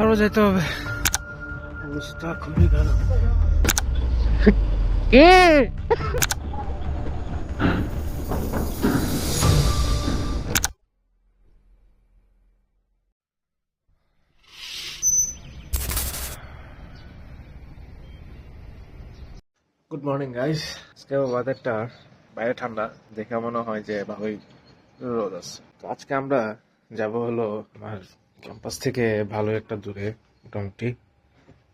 আরও যেতে হবে। অবস্থা খুবই খারাপ। কে? গুড মর্নিং গাইস আজকে ওয়েদারটা বাইরে ঠান্ডা। দেখে মনে হয় যে ভালোই রোদ আছে। তো আজকে আমরা যাব হলো আমার ক্যাম্পাস থেকে ভালো একটা দূরে মোটামুটি।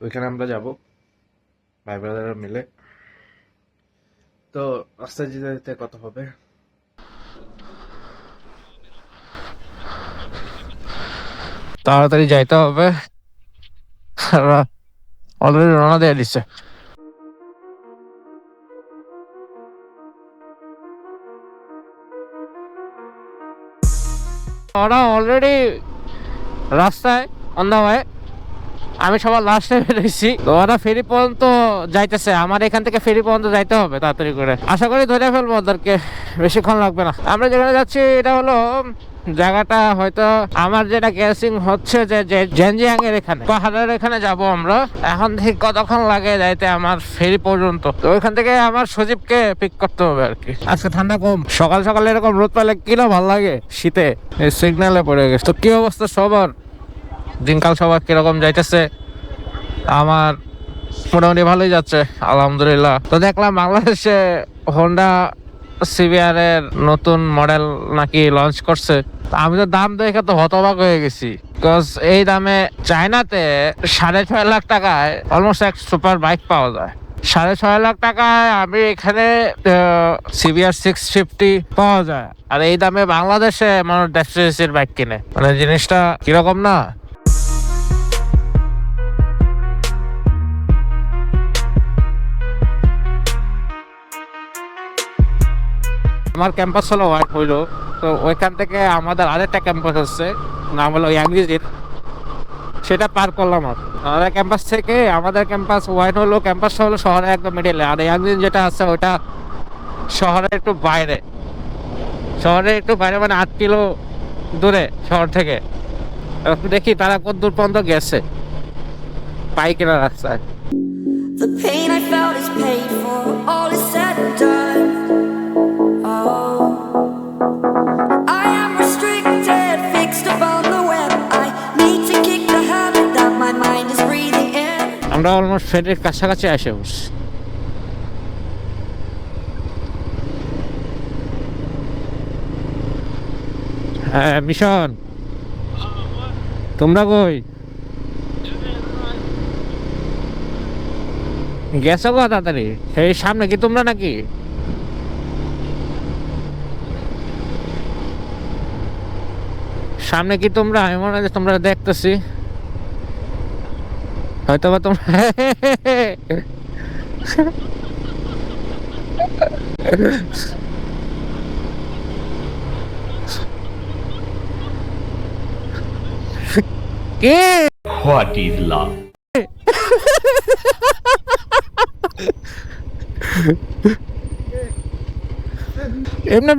ওইখানে আমরা যাব। ভাই ব্রাদার মিলে। তো রাস্তায় যেতে যেতে কত হবে। তাড়াতাড়ি যাইতে হবে। অলরেডি রওনা দিয়ে দিচ্ছে ওরা অলরেডি রাস্তায় অন হয় আমি সবার লাস্টে বেরোইছি ওরা ফেরি পর্যন্ত যাইতেছে। আমার এখান থেকে ফেরি পর্যন্ত যাইতে হবে তাড়াতাড়ি করে। আশা করি ধরে ফেলব ওদেরকে। বেশিক্ষণ লাগবে না। আমরা যেখানে যাচ্ছি, এটা হলো জায়গাটা হয়তো আমার যেটা গ্যাসিং হচ্ছে যে জেনজিয়াং এর এখানে। পাহাড়ের এখানে যাব আমরা। এখন থেকে কতক্ষণ লাগে যাইতে আমার ফেরি পর্যন্ত? তো ওইখান থেকে আমার সজীবকে পিক করতে হবে আর কি। আজকে ঠান্ডা কম। সকাল সকাল এরকম রোদ পেলে কিনা ভালো লাগে? শীতে এই সিগন্যালে পড়ে গেছে। তো কি অবস্থা সবার? দিনকাল সবার কীরকম যাইতেছে? আমার মোটামুটি ভালোই যাচ্ছে, আলহামদুলিল্লাহ। তো দেখলাম বাংলাদেশে হোন্ডা সিবিআর এর নতুন মডেল নাকি লঞ্চ করছে আমি তো দাম দেখে তো হতবাক হয়ে গেছি। বিকজ এই দামে চায়নাতে সাড়ে ছয় লাখ টাকায় অলমোস্ট এক সুপার বাইক পাওয়া যায়। সাড়ে ছয় লাখ টাকায় আমি এখানে সিবিআর সিক্স ফিফটি পাওয়া যায়। আর এই দামে বাংলাদেশে মানুষ ডেস্টিনেশন বাইক কিনে। মানে জিনিসটা কীরকম না? আমার ক্যাম্পাস হলো হোয়াইট হইল। তো ওইখান থেকে আমাদের আরেকটা ক্যাম্পাস হচ্ছে নাম হলো ইয়াংজিজির সেটা পার করলাম আর। আমাদের ক্যাম্পাস থেকে আমাদের ক্যাম্পাস হোয়াইট হলো ক্যাম্পাসটা হলো শহরের একদম মিডিলে আর ইয়াংজিন যেটা আছে ওটা শহরের একটু বাইরে। শহরের একটু বাইরে মানে আট কিলো দূরে শহর থেকে। দেখি তারা কত দূর পর্যন্ত গেছে। পাইকিনা রাস্তায়। The pain I felt is paid for, all আমরা অলমোস্ট ফেরির কাছাকাছি এসে বসছি হ্যাঁ মিশন। তোমরা কই? গেছো গো তাড়াতাড়ি? সেই সামনে কি তোমরা নাকি? সামনে কি তোমরা? আমি মনে হয় তোমরা দেখতেছি। হয়তো বা তোমরা কে What is love? এমনি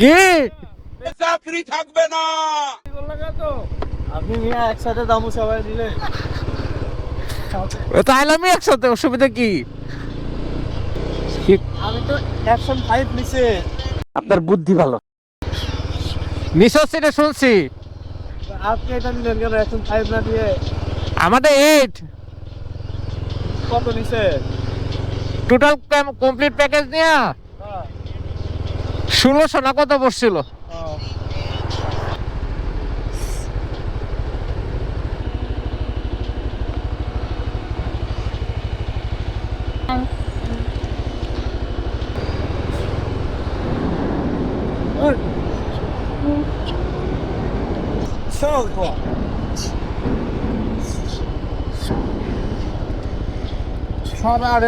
ব্রেক তো না। কে আপনি মিয়া একসাথে দামু সবাই দিলে। তাহলে আমি একসাথে অসুবিধা কি? আমি তো অ্যাকশন ফাইভ নিছে আপনার বুদ্ধি ভালো। নিশ্চয় সেটা শুনছি। আপনি এটা নিলেন কেন অ্যাকশন ফাইভ না দিয়ে? আমাদের এইট কত নিছে টোটাল কমপ্লিট প্যাকেজ নিয়ে? ষোলোশো না কত পড়ছিল? সব আর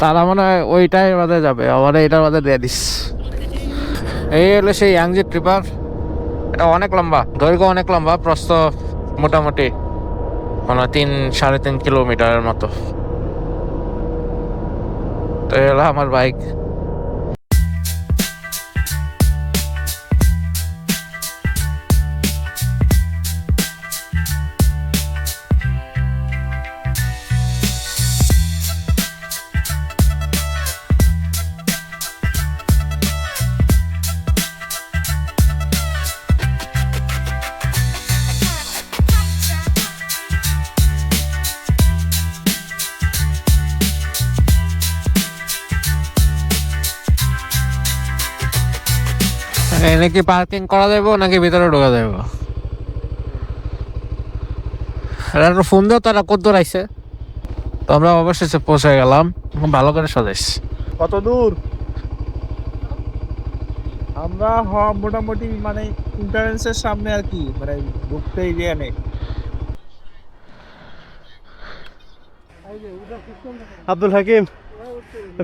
তারা মনে হয় ওইটাই বাদে যাবে আমার এটার বাদে দিয়ে দিস। এই হলো সেই ইয়াংজি ট্রিপার। এটা অনেক লম্বা, দৈর্ঘ্য অনেক লম্বা প্রস্ত মোটামুটি মানে তিন, সাড়ে তিন কিলোমিটারের মতো। তো এই হলো আমার বাইক। এনে কি পার্কিং করা যাব নাকি ভিতরে ঢোকা যাব এটা ফোন দিও তারা কত দূর আইছে তো আমরা অবশেষে পৌঁছে গেলাম। ভালো করে সাজাইছি কত দূর? আমরা হ- মোটামুটি মানে ইন্টারেন্সের সামনে আর কি মানে ঢুকতেই গিয়ে নেই। আব্দুল হাকিম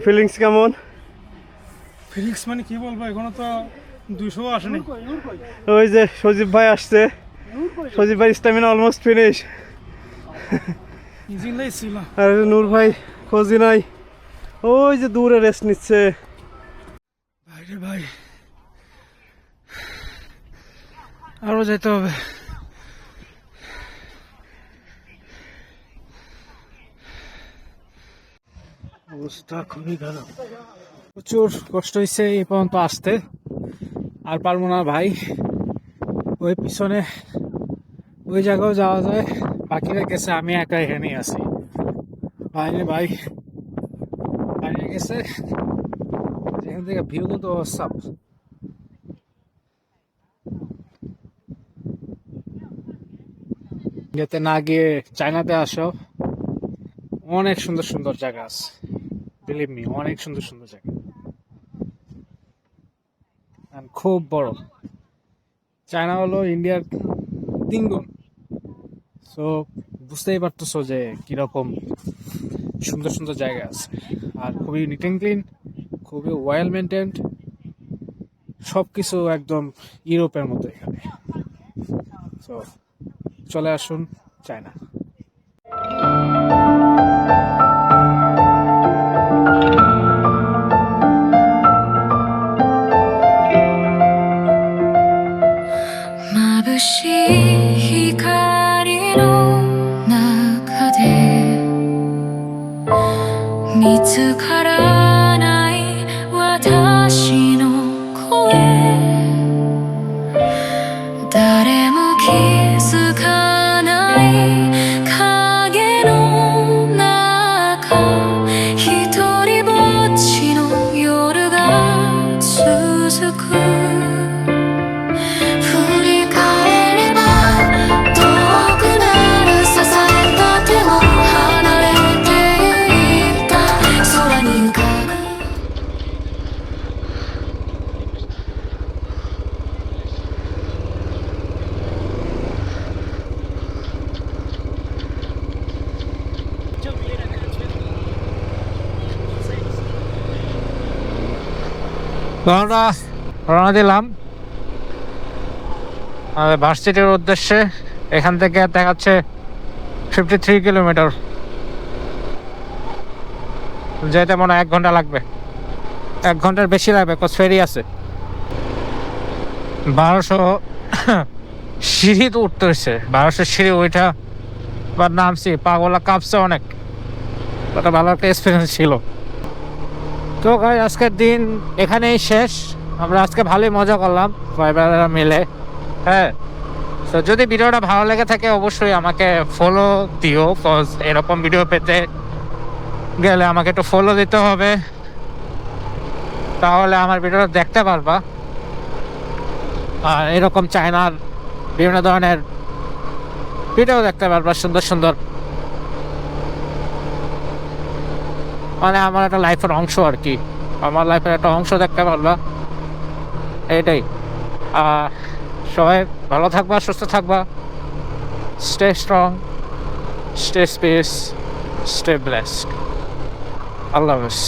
ফিলিংস কেমন? ফিলিক্স মানে কি বলব এখনও তো দুশো আসেনি। ওই যে সজীব ভাই আসছে। সজীব ভাই স্ট্যামিনা অলমোস্ট ফিনিশ আর নূর ভাই খোঁজি নাই। ওই যে দূরে রেস্ট নিচ্ছে। ভাইরে ভাই। আরও যেতে হবে। অবস্থা খুবই খারাপ। প্রচুর কষ্ট হয়েছে এই পর্যন্ত আসতে। আর পারব না ভাই। ওই পিছনে, ওই জায়গাও যাওয়া যায়। বাকিরা গেছে, আমি একা এখানেই আছি। বাইরে ভাই, বাইরে গেছে। এখান থেকে ভিউ কিন্তু অসাপ। যেতে না গিয়ে চায়নাতে আসো। অনেক সুন্দর সুন্দর জায়গা আছে। বিলিভ মি অনেক সুন্দর সুন্দর জায়গা। And খুব বড়। চায়না হলো ইন্ডিয়ার তিন গুণ সো বুঝতেই পারতেছো যে কীরকম সুন্দর সুন্দর জায়গা আছে। আর খুবই নিট অ্যান্ড ক্লিন খুবই ওয়েল মেনটেন্ড সব কিছু একদম ইউরোপের মতো এখানে। সো চলে আসুন চায়না। しい光の中で見つかる আমরা রওনা দিলাম। আমাদের ভার্সিটির উদ্দেশ্যে এখান থেকে দেখাচ্ছে ফিফটি থ্রি কিলোমিটার যেতে মনে এক ঘণ্টা লাগবে। এক ঘণ্টার বেশি লাগবে কচ ফেরি আছে। বারোশো সিঁড়ি তো উঠতে হচ্ছে বারোশো সিঁড়ি ওইটা, বা নামছি, পাগলা কাঁপছে অনেক। ওটা ভালো একটা এক্সপিরিয়েন্স ছিল। তো ভাই আজকের দিন এখানেই শেষ। আমরা আজকে ভালোই মজা করলাম ভাইবারা মিলে। হ্যাঁ। তো যদি ভিডিওটা ভালো লেগে থাকে, অবশ্যই আমাকে ফলো দিও কজ এরকম ভিডিও পেতে গেলে আমাকে একটু ফলো দিতে হবে। তাহলে আমার ভিডিওটা দেখতে পারবা। আর এরকম চায়নার বিভিন্ন ধরনের ভিডিও দেখতে পারবা, সুন্দর সুন্দর। মানে আমার একটা লাইফের অংশ আর কি। আমার লাইফের একটা অংশ দেখতে পারবা এটাই সবাই ভালো থাকবা, সুস্থ থাকবা। Stay strong stay space stay blessed আল্লাহ হাফেজ।